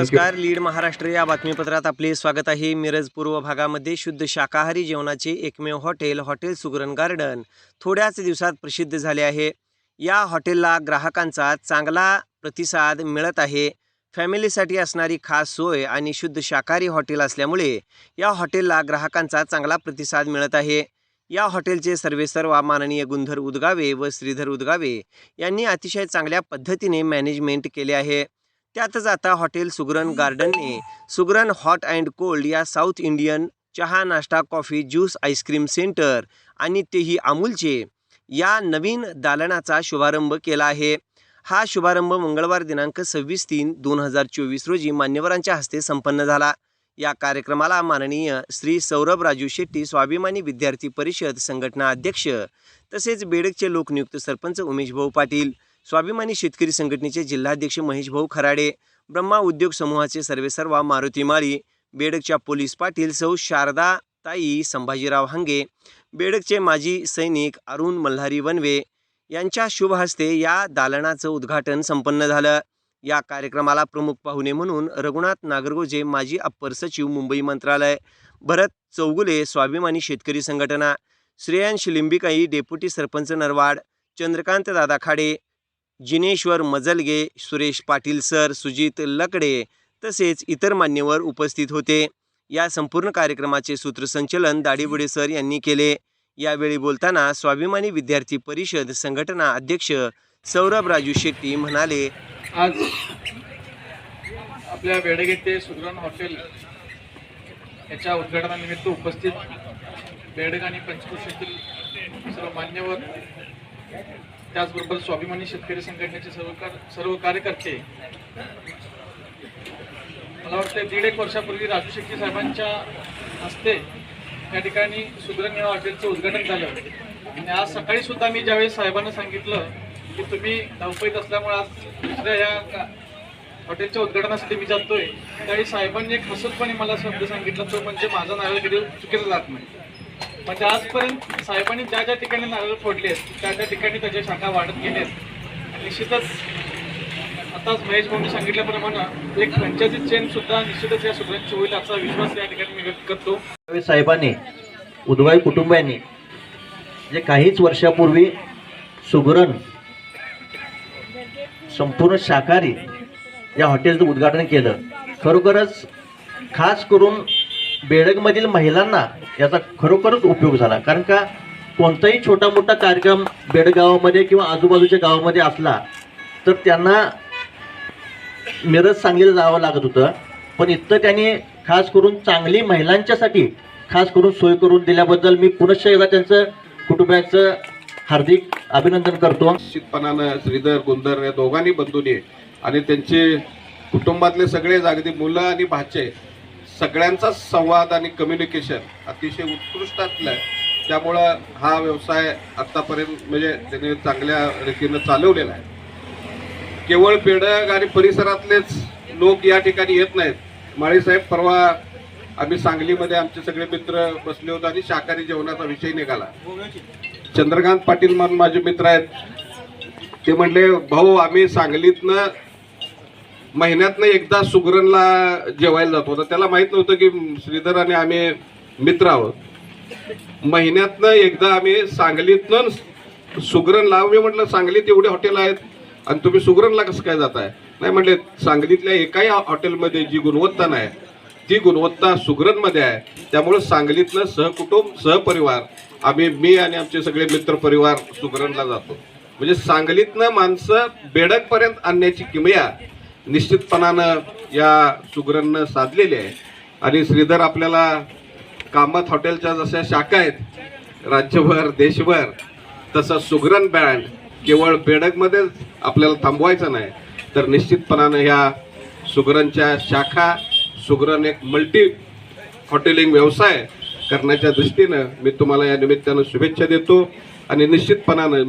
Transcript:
नमस्कार लीड महाराष्ट्र या बातमीपत्रात आपले स्वागत आहे. मिरज पूर्व भागामध्ये शुद्ध शाकाहारी जेवणाचे एकमेव हॉटेल हॉटेल सुगरण गार्डन थोड्याच दिवसात प्रसिद्ध झाले आहे. या हॉटेलला ग्राहकांचा चांगला प्रतिसाद मिळत आहे. फॅमिलीसाठी असणारी खास सोय आणि शुद्ध शाकाहारी हॉटेल असल्यामुळे या हॉटेलला ग्राहकांचा चांगला प्रतिसाद मिळत आहे. या हॉटेलचे सर्वेसर्वा माननीय गुंधर उदगावे व श्रीधर उदगावे यांनी अतिशय चांगल्या पद्धतीने मॅनेजमेंट केले आहे. त्यातच आता हॉटेल सुगरण गार्डनने सुगरण हॉट अँड कोल्ड या साऊथ इंडियन चहा नाश्ता कॉफी ज्यूस आईस्क्रीम सेंटर आणि तेही अमूलचे या नवीन दालनाचा शुभारंभ केला आहे. हा शुभारंभ मंगळवार दिनांक सव्वीस तीन दोन हजार चोवीस रोजी मान्यवरांच्या हस्ते संपन्न झाला. या कार्यक्रमाला माननीय श्री सौरभ राजू शेट्टी स्वाभिमानी विद्यार्थी परिषद संघटना अध्यक्ष तसेच बेडकचे लोकनियुक्त सरपंच उमेश भाऊ पाटील स्वाभिमानी शेतकरी संघटनेचे जिल्हाध्यक्ष महेश भाऊ खराडे ब्रह्मा उद्योग समूहाचे सर्वेसर्वा मारुती माळी बेडकच्या पोलीस पाटील सौ शारदा ताई संभाजीराव हंगे बेडकचे माजी सैनिक अरुण मल्हारी वनवे यांच्या शुभ हस्ते या दालनाचं उद्घाटन संपन्न झालं. या कार्यक्रमाला प्रमुख पाहुणे म्हणून रघुनाथ नागरगोजे माजी अप्पर सचिव मुंबई मंत्रालय भरत चौगुले स्वाभिमानी शेतकरी संघटना श्रेयांश लिंबिकाई डेप्युटी सरपंच नरवाड चंद्रकांत दादा खाडे जिनेश्वर मजलगे सुरेश पाटील सर सुजित लकडे तसेच इतर मान्यवर उपस्थित होते. या संपूर्ण कार्यक्रमाचे सूत्रसंचलन दाढीबुडे सर यांनी केले. यावेळी बोलताना स्वाभिमानी विद्यार्थी परिषद संघटना अध्यक्ष सौरभ राजू शेट्टी म्हणाले आज आपल्या बेडग येथे हॉटेल याच्या उद्घाटनानिमित्त उपस्थित बेडग आणि पंचकृषीतील सर्व मान्यवर त्याचबरोबर स्वाभिमानी शेतकरी संघटनेचे सर्व कार सर्व कार्यकर्ते. मला वाटतं दीड एक वर्षापूर्वी राजू शेट्टी साहेबांच्या हस्ते या ठिकाणी सुगरण हॉटेलचं उद्घाटन झालं. आणि आज सकाळी सुद्धा मी ज्यावेळेस साहेबांना सांगितलं की तुम्ही धावपळीत असल्यामुळे आज दुसऱ्या या हॉटेलच्या उद्घाटनासाठी मी जातोय त्यावेळी साहेबांनी एक हसतपणे मला शब्द सांगितला तो म्हणजे माझा नाव कधी चुकीचं जात नाही. म्हणजे आजपर्यंत साहेबांनी ज्या ज्या ठिकाणी नारळ फोडले आहेत त्या त्या ठिकाणी त्याच्या शाखा वाढत गेल्या आहेत. निश्चितच आताच महेश भाऊंनी सांगितल्याप्रमाणे एक फ्रँचायझी चेन सुद्धा निश्चितच या सगळ्यांची होईल असा विश्वास या ठिकाणी मी व्यक्त करतो. साहेबांनी उदवाई कुटुंबियांनी जे काहीच वर्षापूर्वी सुगरण संपूर्ण शाकाहारी या हॉटेलचं उद्घाटन केलं खरोखरच खास करून बेडगमधील महिलांना याचा खरोखरच उपयोग झाला. कारण का कोणताही छोटा मोठा कार्यक्रम बेडगावामध्ये किंवा आजूबाजूच्या गावामध्ये असला तर त्यांना मिरज सांगलीला जावं लागत होतं. पण इथं त्यांनी खास करून चांगली महिलांच्यासाठी खास करून सोय करून दिल्याबद्दल मी पुनश्च एकदा त्यांचं कुटुंबाचं हार्दिक अभिनंदन करतो. निश्चितपणानं श्रीधर गुंदर या दोघांनी बंधूंनी आणि त्यांचे कुटुंबातले सगळे अगदी मुलं आणि भाचे सगळ्यांचा संवाद आणि कम्युनिकेशन अतिशय उत्कृष्ट असलं त्यामुळं हा व्यवसाय आत्तापर्यंत म्हणजे त्यांनी चांगल्या रीतीनं चालवलेला आहे. केवळ पेडग आणि परिसरातलेच लोक या ठिकाणी येत नाहीत. माळीसाहेब परवा आम्ही सांगलीमध्ये आमचे सगळे मित्र बसले होते आणि शाकाहारी जेवणाचा विषय निघाला. चंद्रकांत पाटील म्हणून माझे मित्र आहेत. ते म्हणले भाऊ आम्ही सांगलीतनं महिन्यातनं एकदा सुगरणला जेवायला जातो. तर त्याला माहीत नव्हतं की श्रीधर आणि आम्ही मित्र आहोत. महिन्यातनं एकदा आम्ही सांगलीतनं सुगरणला मी म्हटलं सांगलीत एवढे हॉटेल आहेत आणि तुम्ही सुगरणला कसं काय जाताय? नाही म्हटले सांगलीतल्या एकाही हॉटेलमध्ये जी गुणवत्ता नाही ती गुणवत्ता सुगरणमध्ये आहे. त्यामुळे सांगलीतलं सहकुटुंब सहपरिवार आम्ही मी आणि आमचे सगळे मित्र परिवार सुगरणला जातो. म्हणजे सांगलीतनं माणसं बेडकपर्यंत आणण्याची किमया निश्चितपणानं या सुगरणनं साधलेली आहे. आणि श्रीधर आपल्याला कामत हॉटेलच्या जशा शाखा आहेत राज्यभर देशभर तसं सुगरण बँड केवळ बेडकमध्येच आपल्याला थांबवायचं नाही. तर निश्चितपणानं ह्या सुगरणच्या शाखा सुगरण एक मल्टी हॉटेलिंग व्यवसाय करण्याच्या दृष्टीनं मी तुम्हाला या निमित्तानं शुभेच्छा देतो. आणि निश्चितपणानं